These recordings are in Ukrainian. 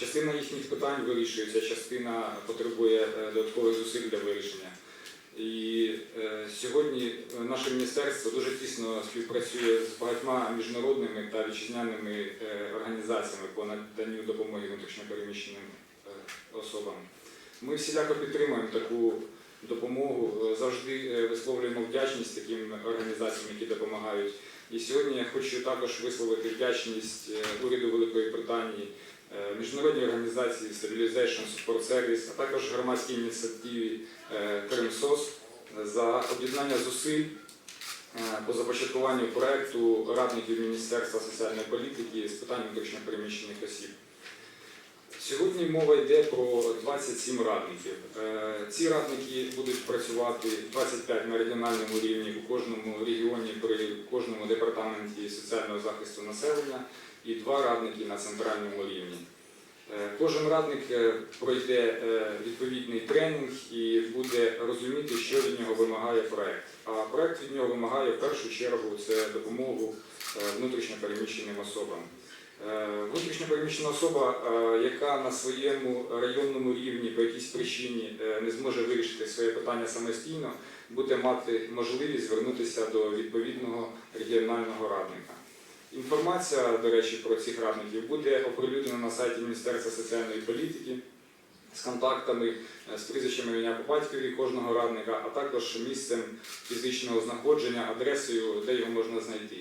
Частина їхніх питань вирішується, частина потребує е, додаткових зусиль для вирішення. І е, сьогодні е, наше міністерство дуже тісно співпрацює з багатьма міжнародними та вітчизняними організаціями по наданню допомоги внутрішньопереміщеним е, особам. Ми всіляко підтримуємо таку допомогу, завжди висловлюємо вдячність таким організаціям, які допомагають. І сьогодні я хочу також висловити вдячність уряду Великої Британії, міжнародній організації Stabilization Support Service, а також громадській ініціативі е, Кримсос за об'єднання зусиль е, по започаткуванню проекту радників Міністерства соціальної політики з питань внутрішньопереміщених осіб. Сьогодні мова йде про 27 радників. Е, Ці радники будуть працювати 25 на регіональному рівні у кожному регіоні при кожному департаменті соціального захисту населення і два радники на центральному рівні. Е, Кожен радник е, пройде е, відповідний тренінг і буде розуміти, що від нього вимагає проект. А проект від нього вимагає в першу чергу це допомогу внутрішньопереміщеним особам. Внутрішньопереміщена особа, яка на своєму районному рівні по якійсь причині не зможе вирішити своє питання самостійно, буде мати можливість звернутися до відповідного регіонального радника. Інформація, до речі, про цих радників буде оприлюднена на сайті Міністерства соціальної політики з контактами, е, з прізвищами ім'я по батькові кожного радника, а також місцем фізичного знаходження, адресою, де його можна знайти.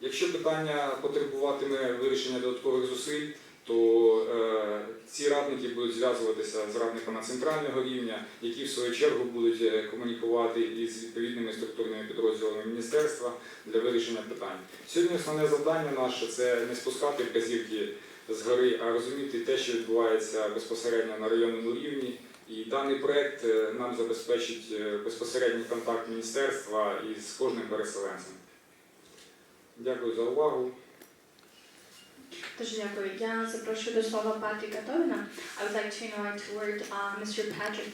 Якщо питання потребуватиме вирішення додаткових зусиль, то е, ці радники будуть зв'язуватися з радниками центрального рівня, які в свою чергу будуть е, комунікувати із відповідними структурними підрозділами міністерства для вирішення питань. Сьогодні основне завдання наше це не спускати вказівки згори, а розуміти те, що відбувається безпосередньо на районному рівні. І даний проект е, нам забезпечить е, безпосередній контакт міністерства із кожним переселенцем. Дякую за увагу. Дуже дякую. Я запрошую до слова Патріка Товіна. I would like to invite word uh, Mr. Patrick